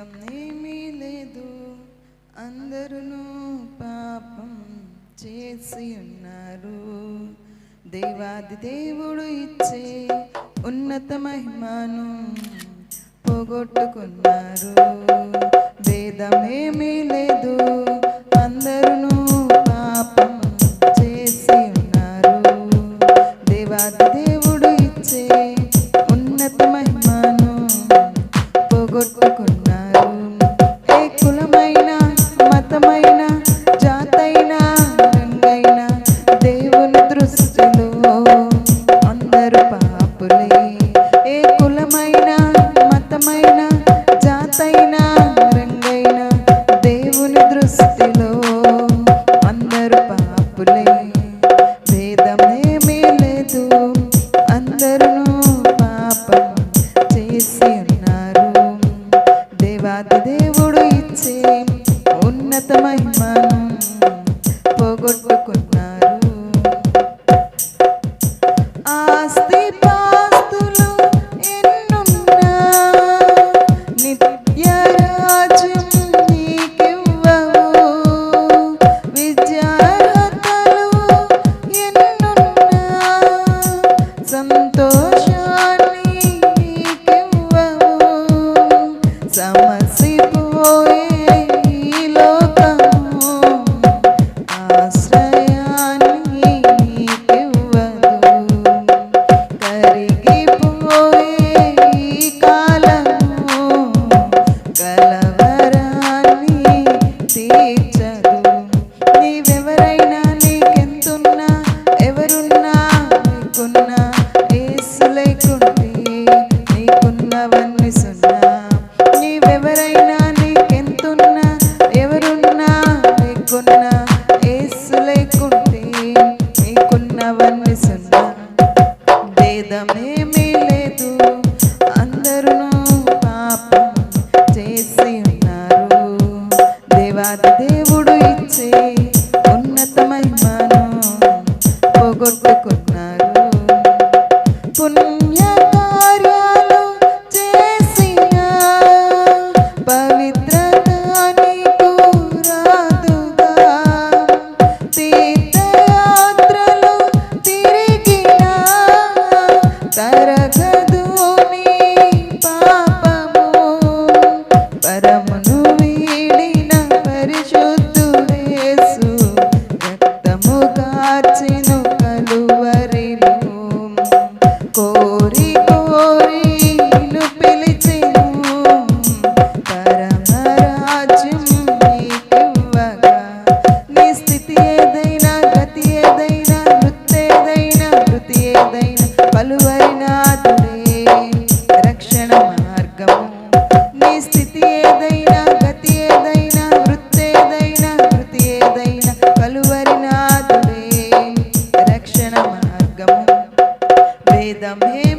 ఫలమేమీ లేదు అందరూ పాపం చేసి ఉన్నారు. దేవాది దేవుడు ఇచ్చే ఉన్నత మహిమను పోగొట్టుకున్నారు. భేదమేమీ లేదు. ఎవరైనా నీకెంతున్నా ఎవరున్నా నీకున్నా ఏసు లేకుంటే నీకున్నవన్నీ సున్నా. భేదమేమీ లేదు అందరూ పాపం చేసి ఉన్నారు. దేవాది దేవుడు ఇచ్చే Paramos. হে